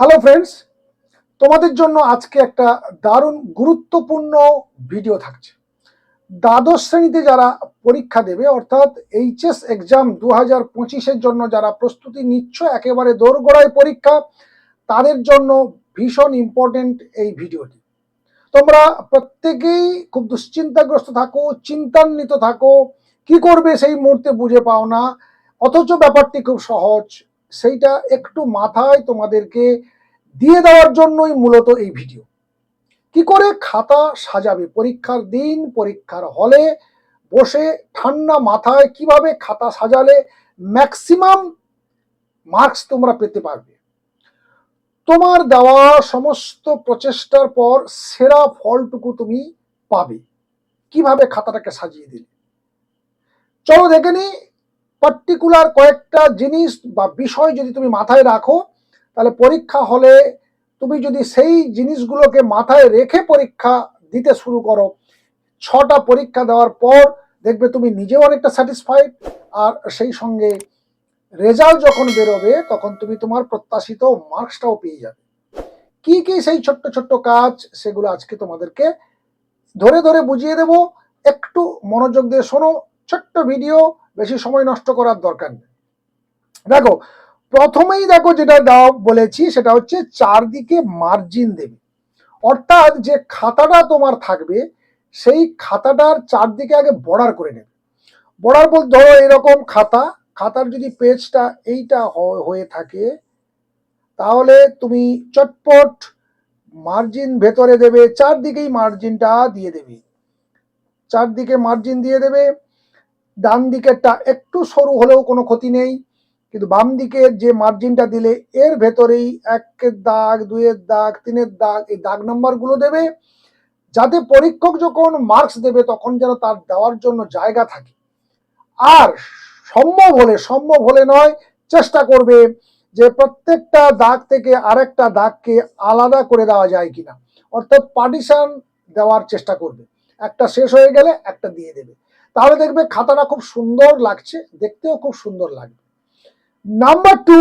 Hello friends তোমাদের জন্য আজকে একটা দারুণ গুরুত্বপূর্ণ ভিডিও থাকছে। দ্বাদশ শ্রেণীতে যারা পরীক্ষা দেবে, অর্থাৎ এইচএস এক্সাম দু হাজার পঁচিশের জন্য যারা প্রস্তুতি নিচ্ছ, একেবারে দোরগোড়ায় পরীক্ষা, তাদের জন্য ভীষণ ইম্পর্টেন্ট এই ভিডিওটি তোমরা প্রত্যেকেই খুব দুশ্চিন্তাগ্রস্ত থাকো, চিন্তান্বিত থাকো, কি করবে সেই মুহূর্তে বুঝে পাও না, অথচ ব্যাপারটি খুব সহজ। সেইটা একটু মাথায় তোমাদেরকে দিয়ে দেওয়ার জন্যই মূলত এই ভিডিও। কি করে খাতা সাজাবে? পরীক্ষার দিন, পরীক্ষার হলে বসে ঠান্ডা মাথায় কীভাবে খাতা সাজালে ম্যাক্সিমাম মার্কস তোমরা পেতে পারবে। তোমার দেওয়া সমস্ত প্রচেষ্টার পর সেরা ফলটুকু তুমি পাবে। কীভাবে খাতাটাকে সাজিয়ে দিলে? চলো দেখে নি পার্টিকুলার কয়েকটা জিনিস বা বিষয় যদি তুমি মাথায় রাখো, তাহলে পরীক্ষা হলে তুমি যদি সেই জিনিসগুলোকে মাথায় রেখে পরীক্ষা দিতে শুরু করো। ছটা পরীক্ষা দেওয়ার পর দেখবে তুমি নিজেও অনেকটা স্যাটিসফাইড আর সেই সঙ্গে রেজাল্ট যখন বেরোবে, তখন তুমি তোমার প্রত্যাশিত মার্কসটাও পেয়ে যাবে। কি কি সেই ছোট্ট ছোট্ট কাজ, সেগুলো আজকে তোমাদেরকে ধরে ধরে বুঝিয়ে দেব। একটু মনোযোগ দিয়ে শোনো ছোট্ট ভিডিও বেশি সময় নষ্ট করার দরকার নেই। দেখো, প্রথমেই দেখো যেটা দেওয়া বলেছি, সেটা হচ্ছে চারদিকে মার্জিন দেবে। অর্থাৎ যে খাতাটা তোমার থাকবে, সেই খাতাটার চারদিকে আগে বর্ডার করে নেবে। বর্ডার বলতে ধরো এরকম খাতা, খাতার যদি পেজটা এইটা হয়ে থাকে, তাহলে তুমি চটপট মার্জিন ভেতরে দেবে, চারদিকেই মার্জিনটা দিয়ে দেবে। চারদিকে মার্জিন দিয়ে দেবে ডান দিকেরটা একটু সরু হলেও কোনো ক্ষতি নেই, কিন্তু বাম দিকের যে মার্জিনটা দিলে এর ভেতরেই একের দাগ, দুইয়ের দাগ, তিনের দাগ, এই দাগ নাম্বারগুলো দেবে। যাতে পরীক্ষক যখন মার্কস দেবে, তখন যেন তার দেওয়ার জন্য জায়গা থাকে। আর সম্ভব হলে সম্ভব হলে নয়, চেষ্টা করবে যে প্রত্যেকটা দাগ থেকে আরেকটা দাগকে আলাদা করে দেওয়া যায় কিনা। অর্থাৎ পার্টিশন দেওয়ার চেষ্টা করবে। একটা শেষ হয়ে গেলে একটা দিয়ে দেবে। তাহলে দেখবে খাতাটা খুব সুন্দর লাগছে, দেখতেও খুব সুন্দর লাগবে। নাম্বার টু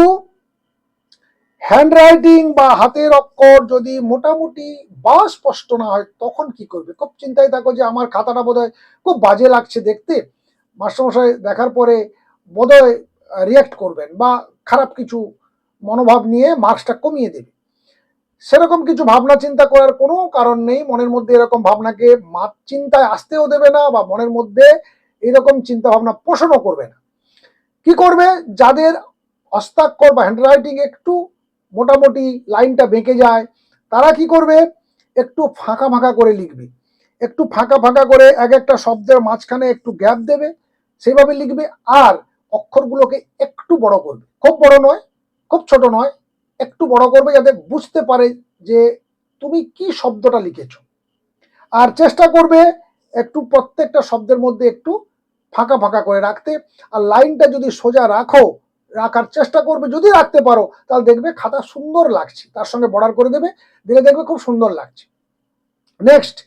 হ্যান্ড রাইটিং বা হাতের অক্ষর যদি মোটামুটি বা স্পষ্ট না হয়, তখন কি করবে? খুব চিন্তায় থাকো যে আমার খাতাটা বোধহয় খুব বাজে লাগছে দেখতে। মাস্টারমশাই দেখার পরে বোধহয় রিয়াক্ট করবেন বা খারাপ কিছু মনোভাব নিয়ে মার্কসটা কমিয়ে দেবে। সেরকম কিছু ভাবনা চিন্তা করার কোনো কারণ নেই। মনের মধ্যে এরকম ভাবনাকে মাত চিন্তায় আসতেও দেবে না বা মনের মধ্যে এরকম চিন্তা ভাবনা পোষণও করবে না। কি করবে? যাদের হস্তাক্ষর বা হ্যান্ডরাইটিং একটু মোটামুটি লাইনটা বেঁকে যায়, তারা কি করবে? একটু ফাঁকা ফাঁকা করে লিখবে। একটু ফাঁকা ফাঁকা করে এক একটা শব্দের মাঝখানে একটু গ্যাপ দেবে সেইভাবে লিখবে। আর অক্ষরগুলোকে একটু বড় করবে। খুব বড় নয়, খুব ছোট নয় একটু বড় করবে যাতে বুঝতে পারে যে তুমি কি শব্দটা লিখেছো। আর চেষ্টা করবে একটু প্রত্যেকটা শব্দের মধ্যে একটু ফাঁকা ফাঁকা করে রাখতে। আর লাইনটা যদি সোজা রাখো, রাখার চেষ্টা করবে, যদি রাখতে পারো, তাহলে দেখবে খাতা সুন্দর লাগছে। তার সঙ্গে বর্ডার করে দেবে, দিলে দেখবে খুব সুন্দর লাগছে। নেক্সট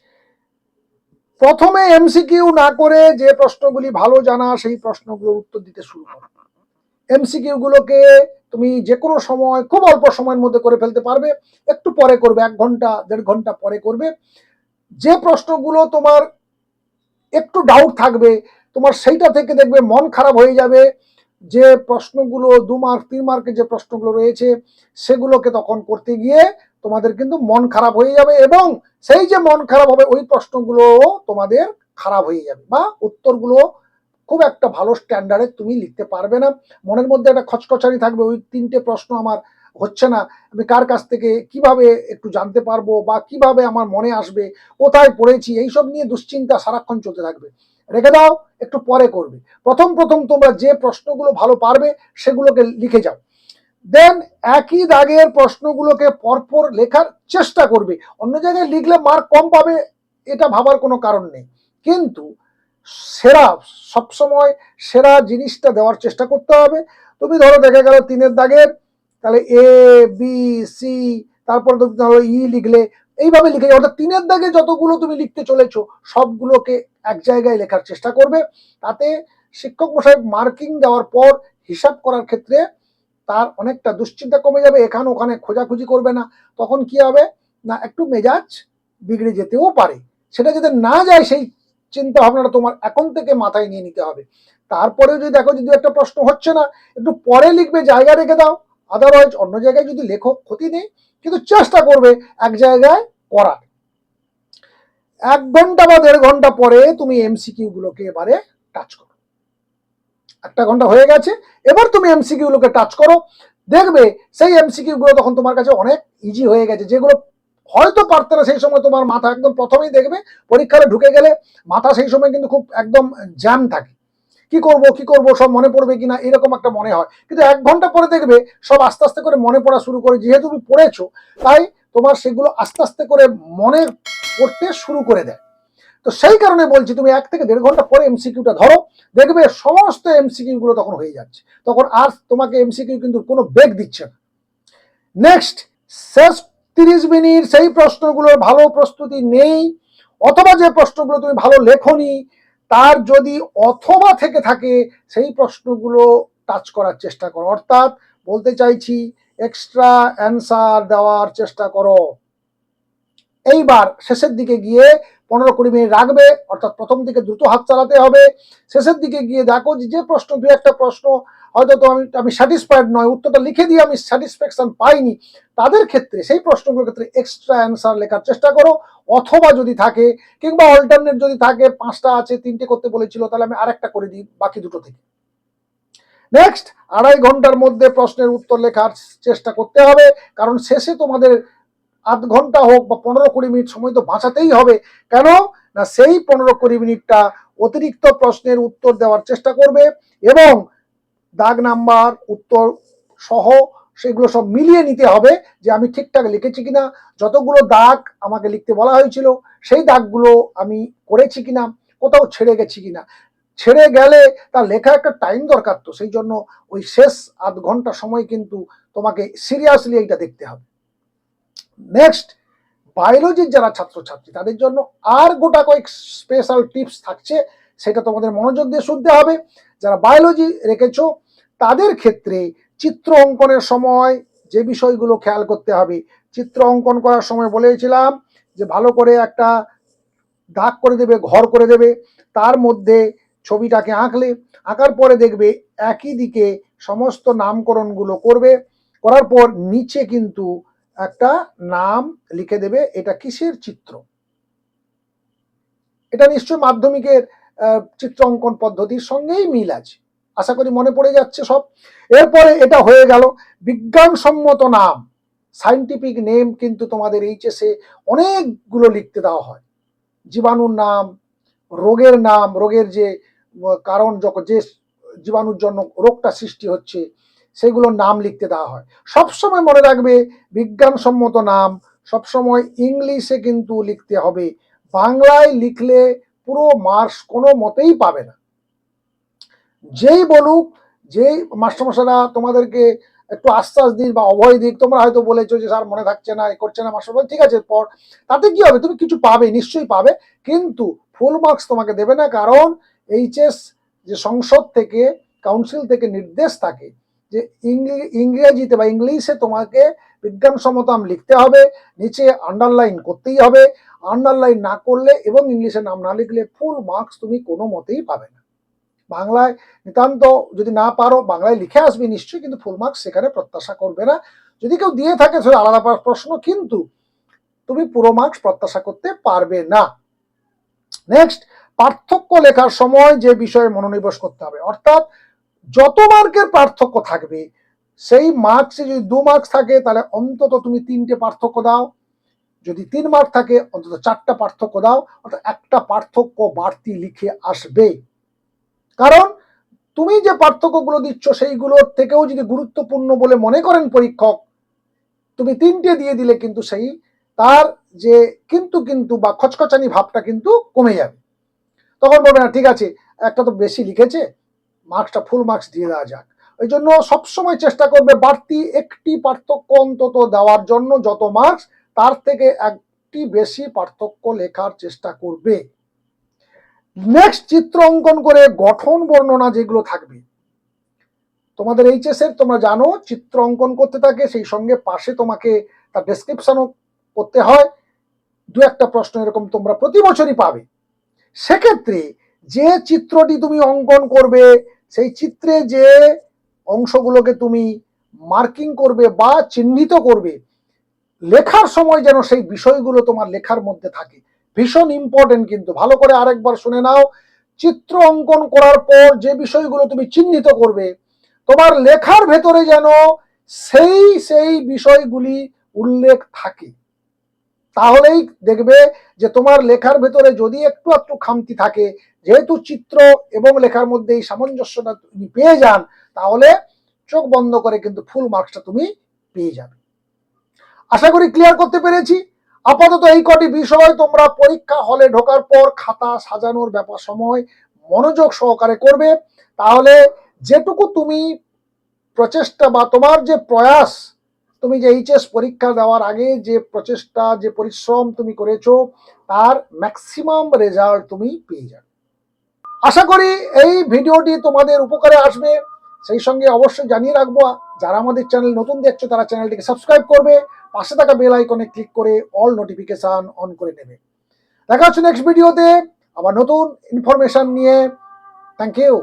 প্রথমে এমসিকিউ না করে যে প্রশ্নগুলি ভালো জানা, সেই প্রশ্নগুলোর উত্তর দিতে শুরু করো। এমসিকিউ গুলোকে তুমি যে কোনো সময়, খুব অল্প সময়ের মধ্যে করে ফেলতে পারবে। একটু পরে করবে, এক ঘণ্টা, দেড় ঘণ্টা পরে করবে। যে প্রশ্নগুলো তোমার একটু ডাউট থাকবে, তোমার সেইটা থেকে দেখবে মন খারাপ হয়ে যাবে। যে প্রশ্নগুলো দু মার্ক তিন মার্কের যে প্রশ্নগুলো রয়েছে, সেগুলোকে তখন করতে গিয়ে তোমাদের কিন্তু মন খারাপ হয়ে যাবে এবং সেই যে মন খারাপ হবে, ওই প্রশ্নগুলো তোমাদের খারাপ হয়ে যাবে বা উত্তরগুলো খুব একটা ভালো স্ট্যান্ডার্ডে তুমি লিখতে পারবে না। মনের মধ্যে একটা খচখচানি থাকবে, ওই তিনটে প্রশ্ন আমার হচ্ছে না। আমি কার কাছ থেকে কীভাবে একটু জানতে পারব বা কীভাবে আমার মনে আসবে, কোথায় পড়েছি, এইসব নিয়ে দুশ্চিন্তা সারাক্ষণ চলতে থাকবে। রেখে দাও, একটু পরে করবে। প্রথম প্রথম তোমরা যে প্রশ্নগুলো ভালো পারবে, সেগুলোকে লিখে যাও। দেন একই দাগের প্রশ্নগুলোকে পরপর লেখার চেষ্টা করবে। অন্য জায়গায় লিখলে মার্ক কম পাবে, এটা ভাবার কোনো কারণ নেই। কিন্তু সেরা, সবসময় সেরা জিনিসটা দেওয়ার চেষ্টা করতে হবে। তুমি ধরো দেখে গেল তিনের দাগের, তাহলে এ বি সি তারপর তুমি ধরো ই লিখলে, এইভাবে লিখে। অর্থাৎ তিনের দাগে যতগুলো তুমি লিখতে চলেছো, সবগুলোকে এক জায়গায় লেখার চেষ্টা করবে। তাতে শিক্ষক মশাই মার্কিং দেওয়ার পর হিসাব করার ক্ষেত্রে তার অনেকটা দুশ্চিন্তা কমে যাবে। এখানে ওখানে খোঁজাখুঁজি করবে না। তখন কি হবে? না, একটু মেজাজ বিগড়ে যেতেও পারে। সেটা যাতে না যায় সেই চিন্তা ভাবনাটা তোমার এখন থেকে মাথায় নিয়ে নিতে হবে। তারপরেও যদি দেখো যদি একটা প্রশ্ন হচ্ছে না, একটু পরে লিখবে, জায়গা রেখে দাও। আদারওয়াইজ অন্য জায়গায় যদি লেখো, ক্ষতি নেই, কিন্তু চেষ্টা করবে এক জায়গায় করার। এক ঘণ্টা বা দেড় ঘণ্টা পরে তুমি এমসিকিউ গুলোকে এবারে টাচ করো। একটা ঘণ্টা হয়ে গেছে, এবার তুমি এমসিকিউ গুলোকে টাচ করো। দেখবে সেই এমসিকিউ গুলো তখন তোমার কাছে অনেক ইজি হয়ে গেছে, যেগুলো হয়তো পারতে না সেই সময় তোমার মাথা একদম প্রথমেই দেখবে পরীক্ষায় ঢুকে গেলে মাথা সেই সময় কিন্তু খুব একদম জ্যাম থাকে। কি করব কি করব, সব মনে পড়বে কিনা, এরকম একটা মনে হয়। কিন্তু এক ঘণ্টা পরে দেখবে, সব আস্তে আস্তে করে মনে পড়া শুরু করে। যেহেতু তুমি পড়েছো, তাই তোমার সেগুলো আস্তে আস্তে করে মনে পড়তে শুরু করে দেয়। তো সেই কারণে বলছি, তুমি এক থেকে দেড় ঘণ্টা পরে এমসিকিউটা ধরো, দেখবে সমস্ত এমসিকিউ গুলো তখন হয়ে যাচ্ছে। তখন আর তোমাকে এমসিকিউ কিন্তু কোনো বেগ দিচ্ছে না। নেক্সট শেষ তিরিশ মিনিট সেই প্রশ্নগুলোর ভালো প্রস্তুতি নেই, অথবা যে প্রশ্নগুলো তুমি ভালো লেখনি, তার যদি অথবা থেকে থাকে, সেই প্রশ্নগুলো টাচ করার চেষ্টা করো। অর্থাৎ বলতে চাইছি এক্সট্রা অ্যান্সার দেওয়ার চেষ্টা করো। এইবার শেষের দিকে গিয়ে পনেরো কুড়ি মিনিট রাখবে, অর্থাৎ প্রথম দিকে দ্রুত হাত চালাতে হবে। শেষের দিকে গিয়ে দেখো যে প্রশ্ন, দু একটা প্রশ্ন, হয়তো তো আমি আমি স্যাটিসফাইড নয়, উত্তরটা লিখে দিয়ে আমি স্যাটিসফ্যাকশন পাইনি, তাদের ক্ষেত্রে, সেই প্রশ্নগুলোর ক্ষেত্রে এক্সট্রা অ্যান্সার লেখার চেষ্টা করো। অথবা যদি থাকে, কিংবা অল্টারনেট যদি থাকে, পাঁচটা আছে, তিনটে করতে বলেছিল, তাহলে আমি আরেকটা করে দিই, বাকি দুটো থেকে। নেক্সট আড়াই ঘণ্টার মধ্যে প্রশ্নের উত্তর লেখার চেষ্টা করতে হবে, কারণ শেষে তোমাদের আধ ঘণ্টা হোক বা পনেরো কুড়ি মিনিট সময় তো বাঁচাতেই হবে। কেন? না, সেই পনেরো কুড়ি মিনিটটা অতিরিক্ত প্রশ্নের উত্তর দেওয়ার চেষ্টা করবে এবং দাগ নাম্বার, উত্তর সহ সেগুলো সব মিলিয়ে নিতে হবে যে আমি ঠিকঠাক লিখেছি কিনা। যতগুলো দাগ আমাকে লিখতে বলা হয়েছিল, সেই দাগগুলো আমি করেছি কিনা, কোথাও ছেড়ে গেছি কিনা। ছেড়ে গেলে তার লেখা একটা টাইম দরকার তো, সেই জন্য ওই শেষ আধ ঘণ্টা সময় কিন্তু তোমাকে সিরিয়াসলি এইটা দেখতে হবে। নেক্সট বায়োলজির যারা ছাত্রছাত্রী, তাদের জন্য আর গোটা কয়েক স্পেশাল টিপস থাকছে, সেটা তোমাদের মনোযোগ দিয়ে শুনতে হবে। যারা বায়োলজি রেখেছো, তাদের ক্ষেত্রে চিত্র অঙ্কনের সময় যে বিষয়গুলো খেয়াল করতে হবে, চিত্র অঙ্কন করার সময় বলেছিলাম যে ভালো করে একটা দাগ করে দেবে, ঘর করে দেবে, তার মধ্যে ছবিটাকে আঁকলে, আঁকার পরে দেখবে একই দিকে সমস্ত নামকরণগুলো করবে, করার পর নিচে কিন্তু একটা নাম লিখে দেবে, এটা কিসের চিত্র? এটা নিশ্চয় মাধ্যমিকের চিত্র অঙ্কন পদ্ধতির সঙ্গেই মিল আছে। আশা করি মনে পড়ে যাচ্ছে সব। এরপরে এটা হয়ে গেল, বিজ্ঞানসম্মত নাম। সাইন্টিফিক নেম কিন্তু তোমাদের এইচএসে অনেকগুলো লিখতে দেওয়া হয়। জীবাণুর নাম, রোগের নাম, রোগের যে কারণ যখন যে জীবাণুর জন্য রোগটা সৃষ্টি হচ্ছে সেগুলোর নাম লিখতে দেওয়া হয়। সবসময় মনে রাখবে বিজ্ঞানসম্মত নাম, সবসময় ইংলিশে কিন্তু লিখতে হবে। বাংলায় লিখলে পুরো মার্কস কোনো মতেই পাবে না। যেই বলুক, যেই মাস্টারমশাইরা তোমাদেরকে একটু আশ্বাস দিক বা অভয় দিক, তোমরা হয়তো বলেছ যে, স্যার, মনে থাকছে না, এ করছে না মাস্টার ঠিক আছে, পর। তাতে কি হবে? তুমি কিছু পাবে, নিশ্চয়ই পাবে, কিন্তু ফুল মার্কস তোমাকে দেবে না, কারণ এইচএস যে সংসদ থেকে কাউন্সিল থেকে নির্দেশ থাকে যে ইংরেজিতে বা ইংলিশে তোমাকে বিজ্ঞানসম্মত নাম লিখতে হবে, নিচে আন্ডারলাইন করতেই হবে। আন্ডারলাইন না করলে এবং ইংলিশে নাম না লিখলে ফুল মার্কস তুমি কোনো মতেই পাবে না। বাংলায় নিতান্ত যদি না পারো, বাংলায় লিখে আসবে নিশ্চয়ই, কিন্তু ফুল মার্কস সেখানে প্রত্যাশা করবে না। যদি কেউ দিয়ে থাকে, সেটা আলাদা প্রশ্ন, কিন্তু তুমি পুরো মার্কস প্রত্যাশা করতে পারবে না। নেক্সট পার্থক্য লেখার সময় যে বিষয়ে মনোনিবেশ করতে হবে, অর্থাৎ যত মার্কের পার্থক্য থাকবে, সেই মার্কসে যদি দু মার্কস থাকে, তাহলে অন্তত তুমি তিনটে পার্থক্য দাও। যদি তিন মার্ক থাকে, অন্তত চারটা পার্থক্য দাও, অর্থাৎ একটা পার্থক্য বাড়তি লিখে আসবে। কারণ তুমি যে পার্থক্যগুলো দিচ্ছ, সেইগুলোর থেকেও যদি গুরুত্বপূর্ণ বলে মনে করেন পরীক্ষক, তুমি তিনটে দিয়ে দিলে কিন্তু সেই তার যে কিন্তু কিন্তু বা খচখচানি ভাবটা কিন্তু কমে যাবে। তখন বলবে না, ঠিক আছে, একটা তো বেশি লিখেছে মার্কসটা ফুল মার্কস দিয়ে দেওয়া যাক। ওই জন্য সবসময় চেষ্টা করবে বাড়তি একটি পার্থক্য অন্তত দেওয়ার জন্য যত মার্কস তার থেকে একটি বেশি পার্থক্য লেখার চেষ্টা করবে। নেক্সট চিত্র অঙ্কন করে গঠন বর্ণনা যেগুলো থাকবে। তোমাদের এইচএস এর, তোমরা জানো, চিত্র অঙ্কন করতে থাকে, সেই সঙ্গে পাশে তোমাকে তার ডেসক্রিপশনও করতে হয়। দু একটা প্রশ্ন এরকম তোমরা প্রতি বছরই পাবে। সেক্ষেত্রে যে চিত্রটি তুমি অঙ্কন করবে সেই চিত্রে যে অংশগুলোকে তুমি মার্কিং করবে বা চিহ্নিত করবে, লেখার সময় যেন সেই বিষয়গুলো তোমার লেখার মধ্যে থাকে। ভীষণ ইম্পর্টেন্ট কিন্তু। ভালো করে আরেকবার শুনে নাও। চিত্র অঙ্কন করার পর যে বিষয়গুলো তুমি চিহ্নিত করবে, তোমার লেখার ভেতরে যেন সেই সেই বিষয়গুলি উল্লেখ থাকে। তাহলেই দেখবে যে তোমার লেখার ভেতরে যদি একটু একটু খামতি থাকে, যেহেতু চিত্র এবং লেখার মধ্যে এই সামঞ্জস্যটা তুমি পেয়ে যান, তাহলে চোখ বন্ধ করে কিন্তু ফুল মার্কসটা তুমি পেয়ে যাবে। আশা করি ক্লিয়ার করতে পেরেছি। আপাতত এই কটি বিষয় তোমরা পরীক্ষা হলে ঢোকার পর খাতা সাজানোর ব্যাপার সময় মনোযোগ সহকারে করবে। তাহলে যেটুকু তুমি প্রচেষ্টা বা তোমার যে প্রয়াস তুমি যে এইচএস পরীক্ষা দেওয়ার আগে যে প্রচেষ্টা, যে পরিশ্রম তুমি করেছ, তার ম্যাক্সিমাম রেজাল্ট তুমি পেয়ে যাবে। আশা করি এই ভিডিওটি তোমাদের উপকারে আসবে। সেই সঙ্গে অবশ্যই জানিয়ে রাখব, যারা আমাদের চ্যানেল নতুন দেখছ, তারা চ্যানেলটিকে সাবস্ক্রাইব করবে, পাশে থাকা বেল আইকনে ক্লিক করে অল নোটিফিকেশন অন করে নেবে। দেখা হচ্ছে নেক্সট ভিডিওতে আবার নতুন ইনফরমেশন নিয়ে। Thank you